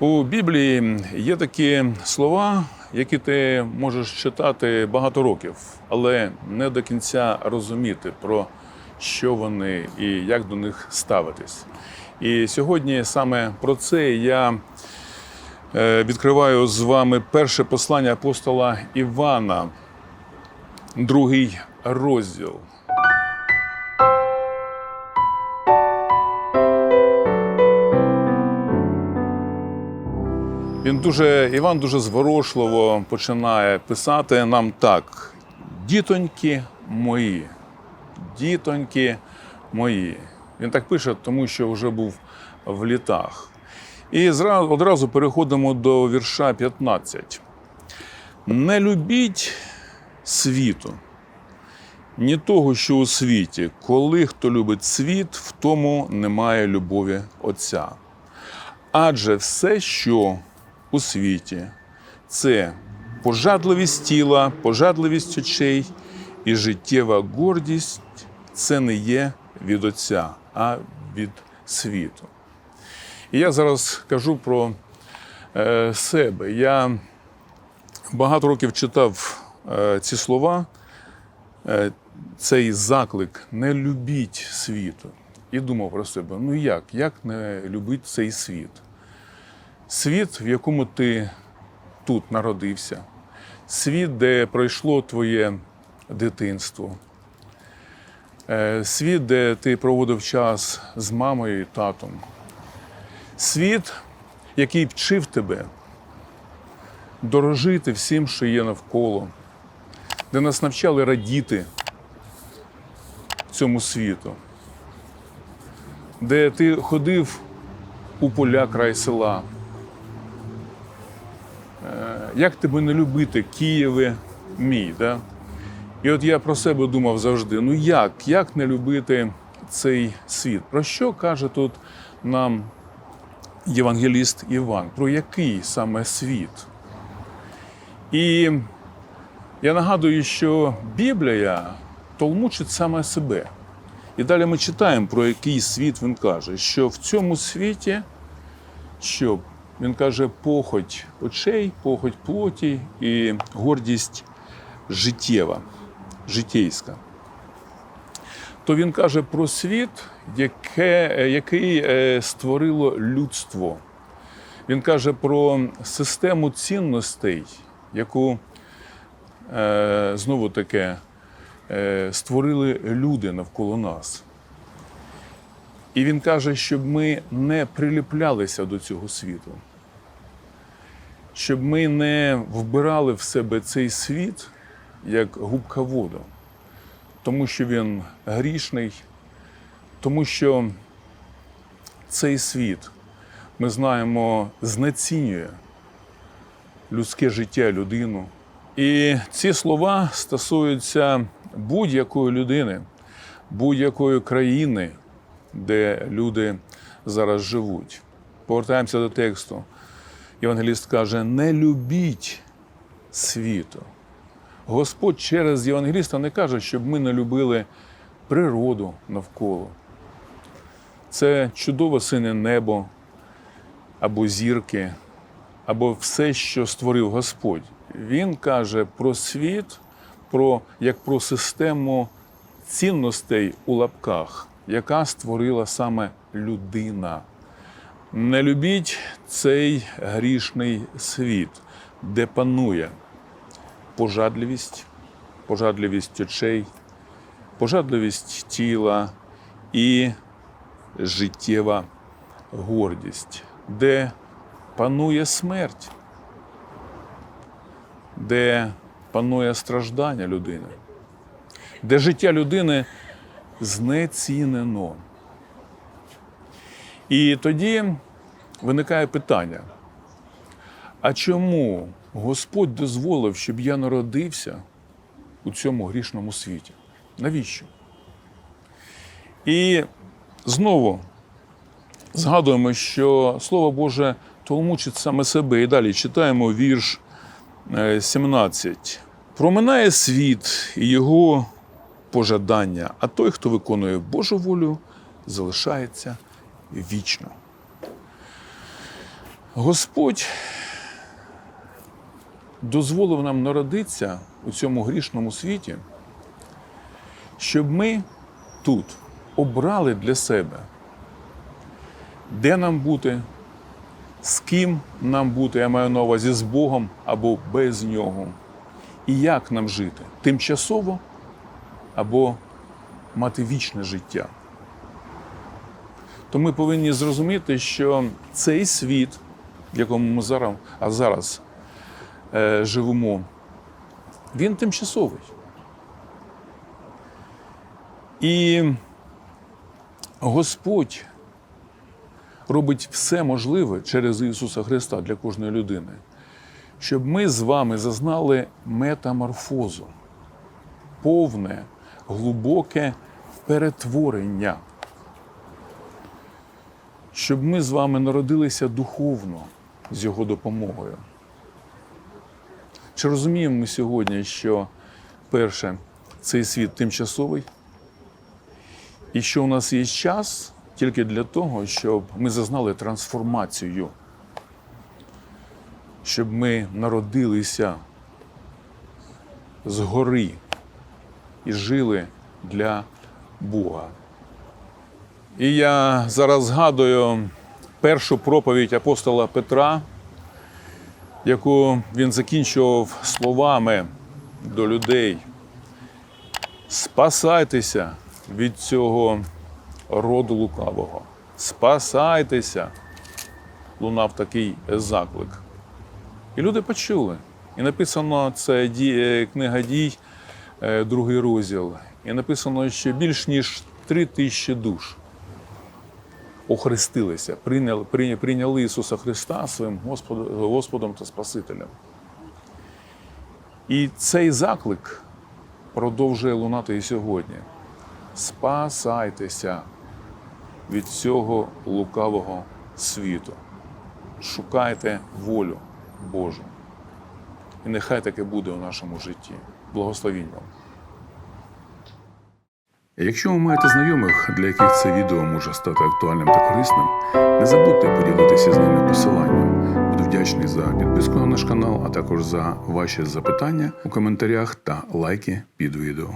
У Біблії є такі слова, які ти можеш читати багато років, але не до кінця розуміти, про що вони і як до них ставитись. І сьогодні саме про це я е, відкриваю з вами перше послання апостола Івана, другий розділ. Він дуже, Іван дуже зворушливо починає писати нам так: дітоньки мої, дітоньки мої. Він так пише, тому що вже був в літах. І зразу, одразу переходимо до вірша 15. Не любіть світу, ні того, що у світі. Коли хто любить світ, в тому немає любові Отця. Адже все, що у світі, це пожадливість тіла, пожадливість очей і життєва гордість це не є від Отця, а від світу. І я зараз кажу про е, себе. Я багато років читав е, ці слова, е, цей заклик не любіть світу. І думав про себе: ну як? Як не любити цей світ? Світ, в якому ти тут народився, світ, де пройшло твоє дитинство, Е, світ, де ти проводив час з мамою і татом, світ, який вчив тебе дорожити всім, що є навколо, де нас навчали радіти цьому світу, де ти ходив у поля край села. Як тебе не любити, Києве мій? Да? І от я про себе думав завжди: ну як, як не любити цей світ? Про що каже тут нам євангеліст Іван? Про який саме світ? І я нагадую, що Біблія толмучить саме себе. І далі ми читаємо, про який світ він каже, що в цьому світі, що він каже, похоть очей, похоть плоті і гордість життєва, життєйська. То він каже про світ, яке, який е, створило людство. Він каже про систему цінностей, яку е, знову таке створили люди навколо нас. І він каже, щоб ми не приліплялися до цього світу, щоб ми не вбирали в себе цей світ як губка воду, тому що він грішний, тому що цей світ, ми знаємо, знецінює людське життя, людину. І ці слова стосуються будь-якої людини, будь-якої країни, де люди зараз живуть. Повертаємося до тексту. Євангеліст каже: не любіть світу. Господь через Євангеліста не каже, щоб ми не любили природу навколо. Це чудове сине небо або зірки, або все, що створив Господь. Він каже про світ, про, як про систему цінностей у лапках, яка створила саме людина. Не любіть цей грішний світ, де панує пожадливість, пожадливість очей, пожадливість тіла і життєва гордість, де панує смерть, де панує страждання людини, де життя людини знецінено. І тоді виникає питання: а чому Господь дозволив, щоб я народився у цьому грішному світі? Навіщо? І знову згадуємо, що Слово Боже толмучить саме себе. І далі читаємо вірш е, 17. Проминає світ і його пожадання, а той, хто виконує Божу волю, залишається вічно. Господь дозволив нам народитися у цьому грішному світі, щоб ми тут обрали для себе, де нам бути, з ким нам бути, я маю на увазі з Богом або без нього, і як нам жити тимчасово або мати вічне життя. То ми повинні зрозуміти, що цей світ, в якому ми зараз, а зараз е, живемо, він тимчасовий. І Господь робить все можливе через Ісуса Христа для кожної людини, щоб ми з вами зазнали метаморфозу, повне, глибоке перетворення. Щоб ми з вами народилися духовно з Його допомогою. Чи розуміємо ми сьогодні, що перше, цей світ тимчасовий, і що у нас є час тільки для того, щоб ми зазнали трансформацію, щоб ми народилися згори і жили для Бога. І я зараз згадую першу проповідь апостола Петра, яку він закінчував словами до людей. Спасайтеся від цього роду лукавого. Спасайтеся! Лунав такий заклик. І люди почули. І написано це книга дій, е, другий розділ. І написано, що більш ніж три тисячі душ охрестилися, прийняли, прийняли Ісуса Христа своїм Господом та Спасителем. І цей заклик продовжує лунати і сьогодні. Спасайтеся від цього лукавого світу. Шукайте волю Божу. І нехай таке буде у нашому житті. Благословінь вам. Якщо ви маєте знайомих, для яких це відео може стати актуальним та корисним, не забудьте поділитися з ними посиланням. Буду вдячний за підписку на наш канал, а також за ваші запитання у коментарях та лайки під відео.